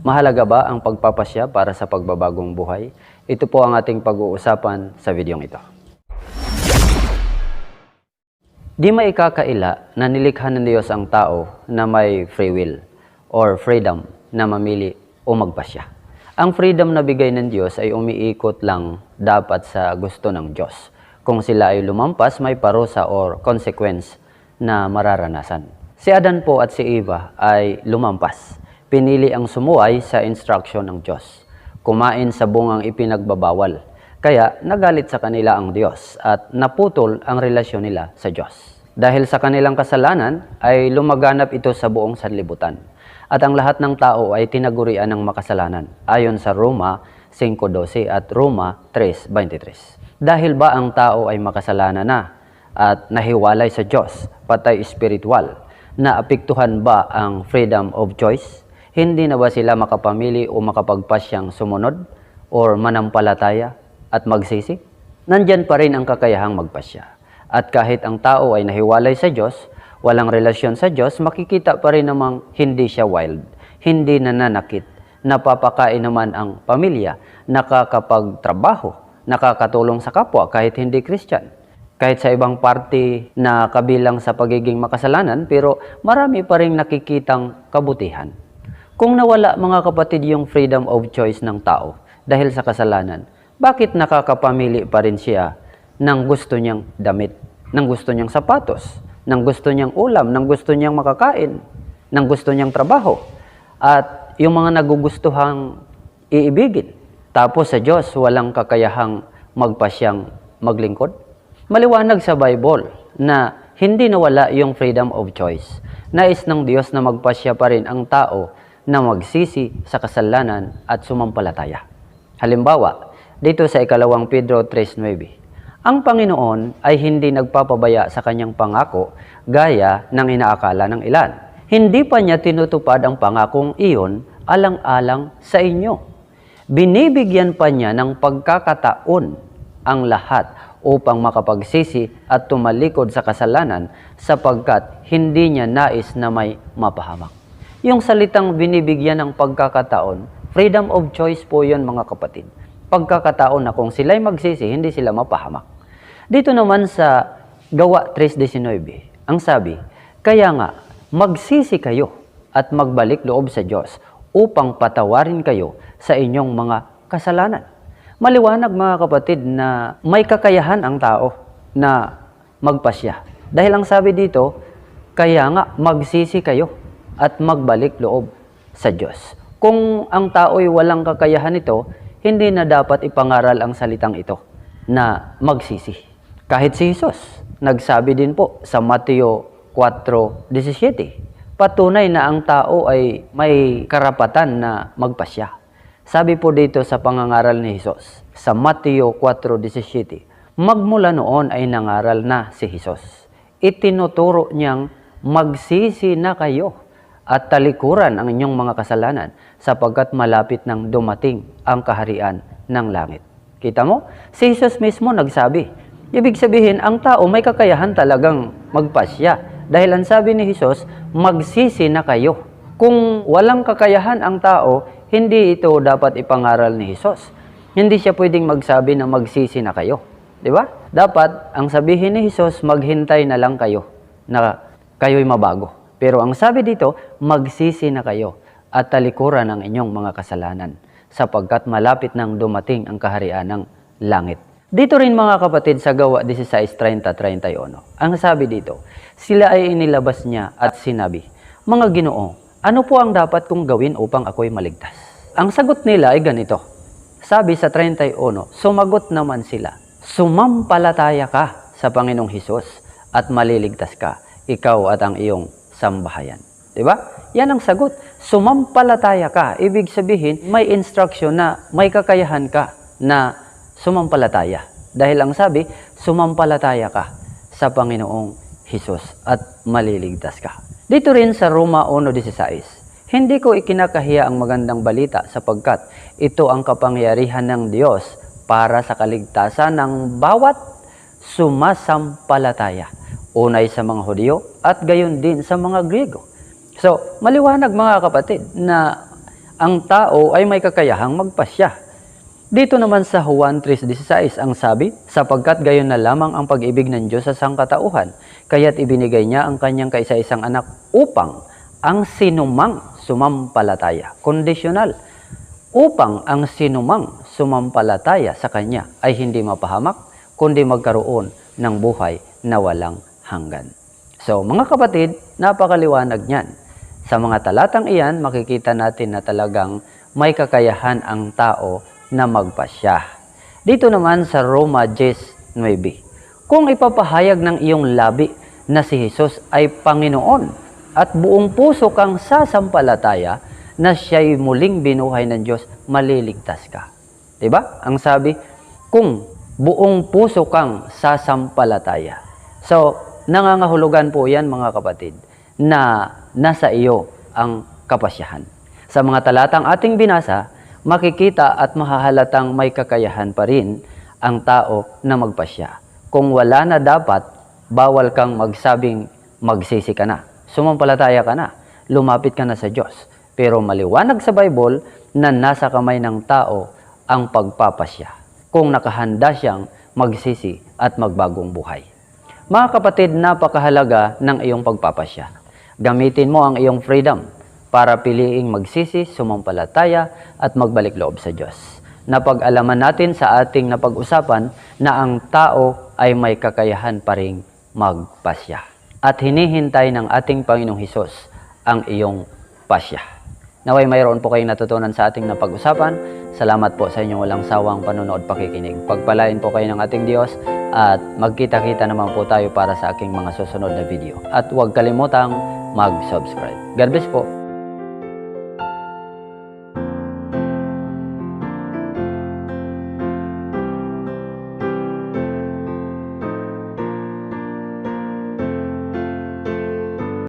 Mahalaga ba ang pagpapasya para sa pagbabagong buhay? Ito po ang ating pag-uusapan sa videong ito. Di maikakaila na nilikha ng Diyos ang tao na may free will or freedom na mamili o magpasya. Ang freedom na bigay ng Diyos ay umiikot lang dapat sa gusto ng Diyos. Kung sila ay lumampas, may parusa or consequence na mararanasan. Si Adan po at si Eva ay lumampas. Pinili ang sumuway sa instruction ng Diyos. Kumain sa bungang ipinagbabawal. Kaya nagalit sa kanila ang Diyos at naputol ang relasyon nila sa Diyos. Dahil sa kanilang kasalanan ay lumaganap ito sa buong sanlibutan. At ang lahat ng tao ay tinagurian ng makasalanan ayon sa Roma 5.12 at Roma 3.23. Dahil ba ang tao ay makasalanan na at nahiwalay sa Diyos, patay espiritual, na apektuhan ba ang freedom of choice? Hindi na ba sila makapamili o makapagpasyang sumunod or manampalataya at magsisi? Nandyan pa rin ang kakayahang magpasya. At kahit ang tao ay nahiwalay sa Diyos, walang relasyon sa Diyos, makikita pa rin namang hindi siya wild, hindi nananakit, napapakain naman ang pamilya, nakakapagtrabaho, nakakatulong sa kapwa kahit hindi Christian. Kahit sa ibang party na kabilang sa pagiging makasalanan, pero marami pa rin nakikitang kabutihan. Kung nawala mga kapatid yung freedom of choice ng tao dahil sa kasalanan, bakit nakakapamili pa rin siya ng gusto niyang damit, ng gusto niyang sapatos, ng gusto niyang ulam, ng gusto niyang makakain, ng gusto niyang trabaho, at yung mga nagugustuhang iibigin. Tapos sa Diyos, walang kakayahang magpasyang maglingkod. Maliwanag sa Bible na hindi nawala yung freedom of choice. Nais ng Diyos na magpasya pa rin ang tao na magsisi sa kasalanan at sumampalataya. Halimbawa, dito sa ikalawang Pedro 3.9, ang Panginoon ay hindi nagpapabaya sa kanyang pangako gaya ng inaakala ng ilan. Hindi pa niya tinutupad ang pangakong iyon alang-alang sa inyo. Binibigyan pa niya ng pagkakataon ang lahat upang makapagsisi at tumalikod sa kasalanan sapagkat hindi niya nais na may mapahamak. Yung salitang binibigyan ng pagkakataon, freedom of choice po yun mga kapatid pagkakataon na kung sila'y magsisi, hindi sila mapahamak. Dito naman sa Gawa 3.19, ang sabi, Kaya nga, magsisi kayo at magbalik loob sa Diyos upang patawarin kayo sa inyong mga kasalanan. Maliwanag mga kapatid na may kakayahan ang tao na magpasya. Dahil ang sabi dito, kaya nga magsisi kayo at magbalik loob sa Diyos. Kung ang tao'y walang kakayahan ito, hindi na dapat ipangaral ang salitang ito na magsisi. Kahit si Jesus, nagsabi din po sa Mateo 4.17, patunay na ang tao ay may karapatan na magpasya. Sabi po dito sa pangangaral ni Jesus, sa Mateo 4.17, magmula noon ay nangaral na si Jesus. Itinuturo niyang magsisi na kayo at talikuran ang inyong mga kasalanan sapagkat malapit nang dumating ang kaharian ng langit. Kita mo? Si Jesus mismo nagsabi. Ibig sabihin, ang tao may kakayahan talagang magpasya. Dahil ang sabi ni Jesus, magsisi na kayo. Kung walang kakayahan ang tao, hindi ito dapat ipangaral ni Jesus. Hindi siya pwedeng magsabi na magsisi na kayo. Di ba? Dapat, ang sabihin ni Jesus, maghintay na lang kayo na kayo'y mabago. Pero ang sabi dito, magsisi na kayo at talikuran ang inyong mga kasalanan sapagkat malapit nang dumating ang kaharian ng langit. Dito rin mga kapatid sa gawa 16.30-31, ang sabi dito, sila ay inilabas niya at sinabi, Mga ginoo, ano po ang dapat kong gawin upang ako'y maligtas? Ang sagot nila ay ganito. Sabi sa 31, sumagot naman sila, Sumampalataya ka sa Panginoong Hesus at maliligtas ka, ikaw at ang iyong sambahayan. Diba? Yan ang sagot. Sumampalataya ka. Ibig sabihin, may instruction na may kakayahan ka na sumampalataya. Dahil ang sabi, sumampalataya ka sa Panginoong Hesus at maliligtas ka. Dito rin sa Roma 1.16, hindi ko ikinakahiya ang magandang balita sapagkat ito ang kapangyarihan ng Diyos para sa kaligtasan ng bawat sumasampalataya. Unay sa mga Hudyo at gayon din sa mga Griego. So, maliwanag mga kapatid na ang tao ay may kakayahang magpasya. Dito naman sa Juan 3.16 ang sabi, sapagkat gayon na lamang ang pag-ibig ng Diyos sa sangkatauhan, kaya't ibinigay niya ang kanyang kaisa-isang anak upang ang sinumang sumampalataya, conditional, upang ang sinumang sumampalataya sa kanya ay hindi mapahamak, kundi magkaroon ng buhay na walang hanggan. So mga kapatid, napakaliwanag niyan. Sa mga talatang iyan, makikita natin na talagang may kakayahan ang tao na magpasya. Dito naman sa Roma 10.9, kung ipapahayag ng iyong labi na si Jesus ay Panginoon at buong puso kang sasampalataya na siya'y muling binuhay ng Diyos, maliligtas ka. ba? Ang sabi, kung buong puso kang sasampalataya. So, nangangahulugan po 'yan mga kapatid na nasa iyo ang kapasyahan. Sa mga talatang ating binasa, makikita at mahahalatang may kakayahan pa rin ang tao na magpasya. Kung wala na dapat, bawal kang magsabing magsisi ka na. Sumampalataya ka na. Lumapit ka na sa Diyos. Pero maliwanag sa Bible na nasa kamay ng tao ang pagpapasya. Kung nakahanda siyang magsisi at magbagong buhay. Mga kapatid, napakahalaga ng iyong pagpapasya. Gamitin mo ang iyong freedom para piliing magsisi, sumampalataya at magbalik loob sa Diyos. Napag-alaman natin sa ating napag-usapan na ang tao ay may kakayahan pa ring magpasya. At hinihintay ng ating Panginoong Hesus ang iyong pasya. Naway mayroon po kayong natutunan sa ating napag-usapan. Salamat po sa inyong walang sawang panonood pakikinig. Pagpalain po kayo ng ating Diyos at magkita-kita naman po tayo para sa aking mga susunod na video. At huwag kalimutang mag-subscribe. God bless po.